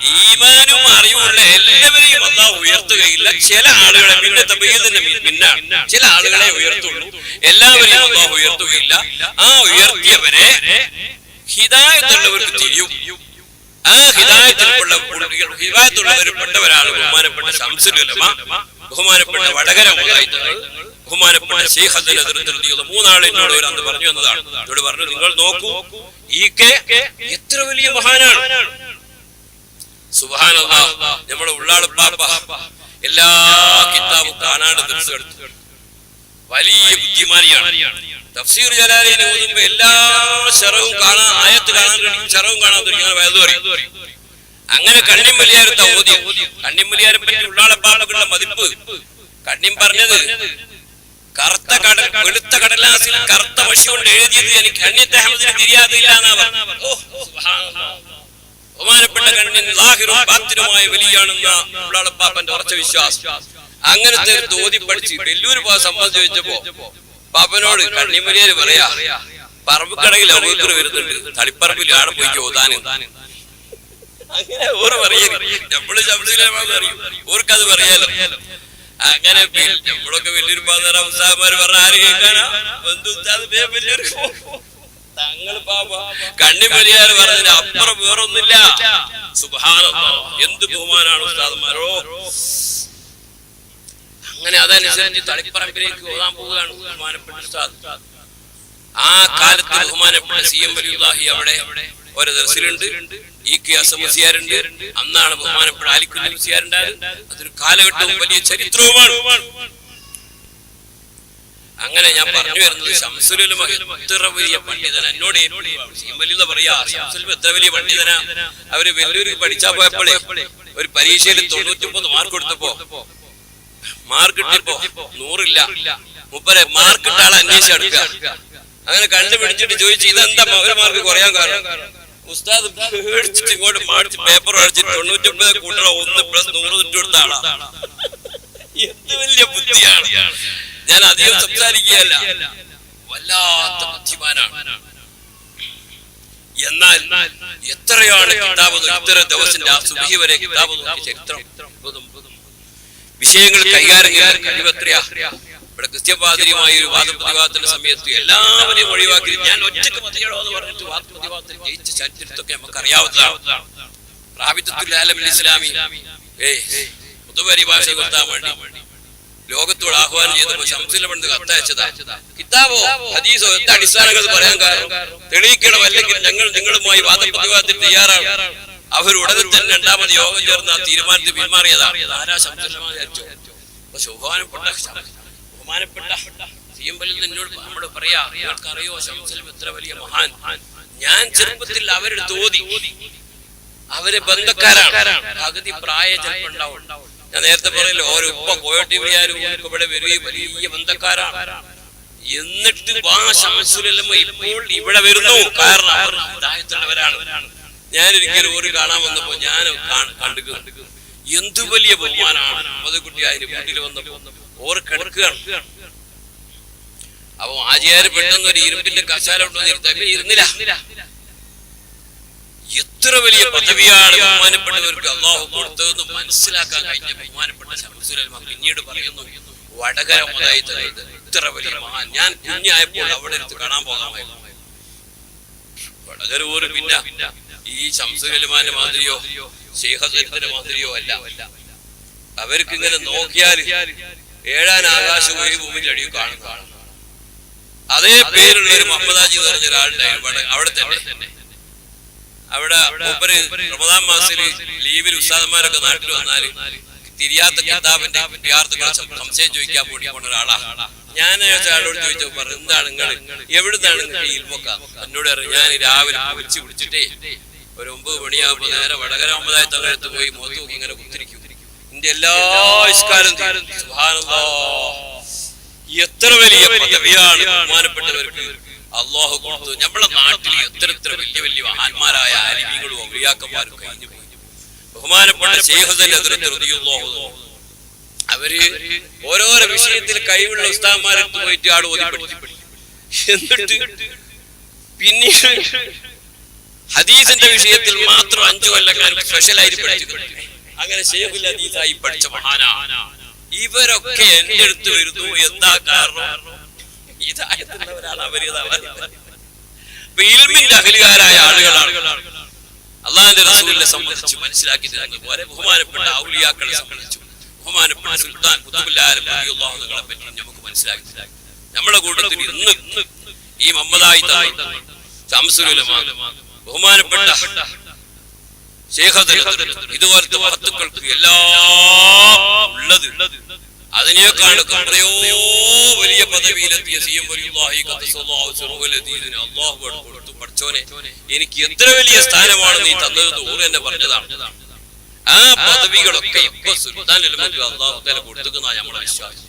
ഈമാനും അറിവുള്ള എല്ലാവരെയും അള്ളാഹ് ഉയർത്തുകയില്ല. ചില ആളുകളെ പിന്നെ തബീദിന്റെ പിന്നാണ് ചില ആളുകളെ ഉയർത്തുള്ളൂ. എല്ലാവരെയും അള്ളാഹ് ഉയർത്തുകയില്ല. ആ ഉയർത്തിയവരെ ഹിതായത്തുള്ളവർക്ക് തിരിയും. ആ ഹിതായത്തിലുള്ള ഹിദായത്തിലുള്ള ഹിദായത്തുള്ളവരിൽപ്പെട്ടവരാണ് ബഹുമാനപ്പെട്ട ശംസുലമ ബഹുമാനപ്പെട്ട വടകര മുതായിത്തങ്ങൾ ബഹുമാനപ്പെട്ട ഒരു അന്ന് പറഞ്ഞു എന്നതാണ്. എന്നോട് പറഞ്ഞു നിങ്ങൾ നോക്കൂ ഈ കെ എത്ര വലിയ മഹാനാണ്? സുബാനല്ലാ നമ്മുടെ ഉള്ളാട് എല്ലാ കിതാബും കാണാണ്ട് എടുത്തു വലിയ ബുദ്ധിമാനിയാണ്. തഫ്സീർ ജലാലിനെ ഓതുമ്പോ എല്ലാ ശറവും കാണാൻ ആയത്ത് കാണാൻ ശറവും കാണാൻ തുടങ്ങി പറയും അങ്ങനെ കണ്ണിം വലിയാരത്ത ഓതി കണ്ണിം വലിയാരെ പറ്റി പാടുള്ള മതിപ്പ്. കണ്ണിം പറഞ്ഞത് കറുത്ത കടൽ വെളുത്ത കടലാസിൽ കറുത്ത മഷി കൊണ്ട് എഴുതിയത് എനിക്ക് കണ്ണിത്തെ അഹമ്മദിന് തിരിയാതില്ല എന്നാ പറഞ്ഞു. ബഹുമാനപ്പെട്ട കണ്ണിൻ ലാഹിറും ബാത്തിനുമായ വലിയാണെന്ന ഉള്ളാളപ്പാപ്പന്റെ ഉറച്ച വിശ്വാസം. അങ്ങനത്തെ ഒരു തോതി പഠിച്ച് വെല്ലൂര് പോകാൻ സമ്മതം ചോദിച്ചപ്പോ പാപ്പനോട് കണ്ണിമലിയാര് പറയാ പറമ്പുക്കടയിൽ അബൂക്കർ വരുന്നുണ്ട് തളിപ്പറമ്പിൽ ആടെ പോയി ചോദാന് അങ്ങനെ ഓർ പറയും. നമ്മൾ ശബ്ദമില്ലാതെ അറിയും ഓർക്കത് പറയാലോ. അങ്ങനെ നമ്മളൊക്കെ വലിയൊരു പാതറ ഉത്സാഹമാര് പറഞ്ഞ ആര് കേൾക്കാനാ? ബന്ധു ഉസ്താദ് വലിയൊരു തങ്ങൾ പാപ കണ്ണിമലിയാർ പറഞ്ഞതിന് സുബ്ഹാനല്ലാഹ് എന്ത് ബഹുമാനാണ് ഉസ്താദ്മാരോ അങ്ങനെ അതനുസരിച്ച് തളിപ്പറമ്പിലേക്ക് ഓതാൻ പോവുകയാണ് ബഹുമാനപ്പെട്ട ഉസ്താദ്. ആ കാലത്ത് ബഹുമാനപ്പെട്ട സി എം വലിയുല്ലാഹി അവിടെ ഒരു ദർശനുണ്ട് ഇ കെ അസമസിയാരുണ്ട് അന്നാണ് ബഹുമാനപ്പെട്ട ആലിക്കുഞ്ഞു മുസിയാരുണ്ടായത് അതൊരു കാലഘട്ടവും വലിയ ചരിത്രവുമാണ്. അങ്ങനെ ഞാൻ പറഞ്ഞു വരുന്നത് ശംസുലുലമ എത്ര വലിയ പണ്ഡിതൻ എന്നോട് വലിയ പറയാ ശംസുലും എത്ര വലിയ പണ്ഡിതനാ. അവർ വലിയൊരു പഠിച്ചാ പോയപ്പോഴേ ഒരു പരീക്ഷയിൽ തൊണ്ണൂറ്റി ഒമ്പത് മാർക്ക് കൊടുത്തപ്പോ മാർക്ക് കിട്ടിയപ്പോ നൂറില്ല. മുപ്പരെ മാർക്ക് ഇട്ട ആളെ അന്വേഷിച്ചെടുക്കുക അങ്ങനെ കണ്ടുപിടിച്ചിട്ട് ചോദിച്ചു ഇതെന്താ ഒരു മാർക്ക് കുറയാൻ കാരണം? ഉസ്താദ് പേടിച്ചിട്ട് ഇങ്ങോട്ട് മാടിച്ച് പേപ്പർ അടിച്ചിട്ട് തൊണ്ണൂറ്റൊമ്പത് കൂട്ടണം ഒന്ന് പ്ലസ് നൂറ് തൊട്ട് കൊടുത്ത ആളാ. എന്ത് വലിയ ബുദ്ധിയാണ്? ഞാൻ അധികം സംസാരിക്കുകയല്ല. വല്ലാത്ത ബുദ്ധിമാനാണ്. എന്നാൽ എത്രയാണ് കിതാബ് ഇത്ര ദിവസത്തിന്റെ ആ സുബഹി വരെ കിതാബ് ചരിത്രം? വിഷയങ്ങൾ കൈകാര്യം ചെയ്യാൻ കഴിവത്രയാ. ഇവിടെ ക്രിസ്ത്യപാതിരിയുമായി ഒരു വാദപ്രതിവാദത്തിന്റെ സമയത്ത് എല്ലാവരെയും ഒഴിവാക്കി ഞാൻ ഒറ്റയ്ക്ക് മതിയടോ എന്ന് പറഞ്ഞിട്ട് വാദപ്രതിവാദത്തിൽ ജയിച്ച ചരിത്രത്തൊക്കെ നമുക്ക് അറിയാവുന്നതാണ് റാബിത്തുൽ ആലമിൽ ഇസ്ലാമി ഏ പുതുപരിഭാഷ നിർത്താൻ വേണ്ടി ലോകത്തോട് ആഹ്വാനം ചെയ്തപ്പോ ശംസിലെ പണ്ട് കത്തയച്ചതാ. കിതാബോ ഹദീസോ എന്ത് അടിസ്ഥാനങ്ങൾ പറയാൻ കാരണം തെളിയിക്കണം അല്ലെങ്കിൽ ഞങ്ങൾ നിങ്ങളുമായി വാദപ്രതിവാദത്തിൽ തയ്യാറാണ്. അവർ ഉടനെ തന്നെ രണ്ടാമത് യോഗം ചേർന്ന് ആ തീരുമാനത്തിൽ പിന്മാറിയതാ. ആരാ ശംസുലമ വിചാരിച്ചോ? അപ്പൊ ബഹുമാനപ്പെട്ട ശം- ബഹുമാനപ്പെട്ട സി നിന്നോട് നമ്മൾ പറയാ അറിയോ. ശംസുലം എത്ര വലിയ മഹാൻ? ഞാൻ ചെറുപ്പത്തിൽ അവരുടെ തോതി. അവരെ ബന്ധക്കാരാണ്. പകുതി പ്രായ ചെറുപ്പം ഉണ്ടാവും. ഞാൻ നേരത്തെ പറയല്ലോ ഓരോ ഉപ്പ കോയോട്ടി ഇവിടെ വരികയും വലിയ ബന്ധക്കാരാണ്. എന്നിട്ട് ഇപ്പോൾ ഇവിടെ വരുന്നു. കാരണം അവർ ഹിദായത്തുള്ളവരാണ് ഞാൻ ഒരിക്കലും ഒരു കാണാൻ വന്നപ്പോ ഞാൻ കണ്ടു എന്തു വലിയ ബഹുമാനാണ് മധുക്കുട്ടി അതിന് വീട്ടിൽ വന്നപ്പോ. ഓർ കിടക്കുകയാണ്. അപ്പൊ ആചാര്യ പെട്ടെന്ന് ഒരു ഇരുമ്പിന്റെ കശാല ഉണ്ടോ ഇരുന്നില്ല. എത്ര വലിയ പദവിയാണ് ബഹുമാനപ്പെട്ടവർക്ക് അള്ളാഹു കൊടുത്തതെന്ന് മനസ്സിലാക്കാൻ കഴിഞ്ഞ ബഹുമാനപ്പെട്ട ശംസുലമ പിന്നീട് പറയുന്നു വടകര മുതായി തരുന്നത് ഇത്ര വലിയ മഹാൻ? ഞാൻ കുഞ്ഞായപ്പോൾ അവിടെ എടുത്ത് കാണാൻ പോകാമായിരുന്നു വടകര പോലും പിന്നെ ഈ ശംസുരലിമാന്റെ മാതിരിയോ ശേഖസരിത്തിന്റെ മാതിരിയോ അല്ല. അവർക്ക് ഇങ്ങനെ നോക്കിയാൽ ഏഴാൻ ആകാശവും ഈ ഭൂമിന്റെ അടിയിൽ കാണും കാണും അതേ പേരുള്ള ഒരു മുഹമ്മദാജി എന്ന് പറഞ്ഞ ഒരാളുണ്ടായിരുന്നു വട- അവിടെ തന്നെ. അവിടെ മൂപ്പര് റമദാൻ മാസത്തിൽ ലീവിൽ ഉസ്താദന്മാരൊക്കെ നാട്ടിൽ വന്നാൽ തിരിയാത്ത കിതാബിന്റെ വിദ്യാർത്ഥികളെ സംശയം ചോദിക്കാൻ വേണ്ടി പോണ ഒരാളാ. ഞാൻ ആളോട് ചോദിച്ചോ പറഞ്ഞു എന്താണ് നിങ്ങൾ എവിടുന്നാണ് എന്നോട് പറഞ്ഞു ഞാൻ രാവിലെ വിളിച്ച് വിളിച്ചിട്ടേ ഒരു ഒമ്പത് മണിയാകുമ്പോ നേരെ വടകര ഒമ്പതായി തങ്ങളെടുത്ത് പോയി മുഖത്ത് നോക്കി ഇങ്ങനെ കുത്തിരിക്കും. എന്റെ എല്ലാ ഇഷ്കാരം. എത്ര വലിയ പദവിയാണ് ബഹുമാനപ്പെട്ടവർക്ക് അള്ളാഹു കൊടുത്തു. നമ്മളെ നാട്ടിൽ എത്ര എത്ര വലിയ വലിയ മഹാന്മാരായ അലിമികളും ഔലിയാക്കന്മാരും കഴിഞ്ഞു പോയി. ബഹുമാനപ്പെട്ട അവർ ഓരോരോ വിഷയത്തിൽ കഴിവുള്ള ഉസ്താന്മാരെടുത്ത് പോയിട്ട് ആട് ഓതി പഠിച്ചു എന്നിട്ട് പിന്നീട് ഹദീസിന്റെ വിഷയത്തിൽ മാത്രം അഞ്ചു കൊല്ലക്കാർ സ്പെഷ്യലായിട്ട് പഠിച്ചിട്ടുണ്ട്. അങ്ങനെ ഷേഖുൽ ഹദീസായി പഠിച്ച മഹാനാ ഇവരൊക്കെ എന്റെ അടുത്ത് വരുന്നു. എന്താ കാരണം? അഖിലുകാരായ ആളുകളാണ്. അള്ളാഹിന്റെ റസൂലിനെ സംബന്ധിച്ച് മനസ്സിലാക്കി തരുന്നത് വളരെ ബഹുമാനപ്പെട്ട ഔലിയാക്കളെ സംബന്ധിച്ചു. ബഹുമാനപ്പെട്ട സുൽത്താൻ കുത്തുബുല്ലാരെ പറ്റി നമുക്ക് മനസ്സിലാക്കി. നമ്മുടെ കൂട്ടത്തിൽ ഇന്ന് ഈ മമ്മദായി ബഹുമാനപ്പെട്ട ശേഖദർ ഇതുപോലത്തെ വസ്തുക്കൾക്ക് എല്ലാം ഉള്ളത് അതിനേക്കാൾ എത്രയോ വലിയ പദവിയിലെത്തിയ സി എം അല്ലാഹു കൊടുത്തു പഠിച്ചോനെ എനിക്ക് എത്ര വലിയ സ്ഥാനമാണ് നീ തന്നത് ഊർ എന്നെ പറഞ്ഞതാണ്. ആ പദവികളൊക്കെ ഇപ്പൊ സുൽത്താൻ അള്ളാഹു കൊടുത്തുന്ന നമ്മളെ വിശ്വാസം.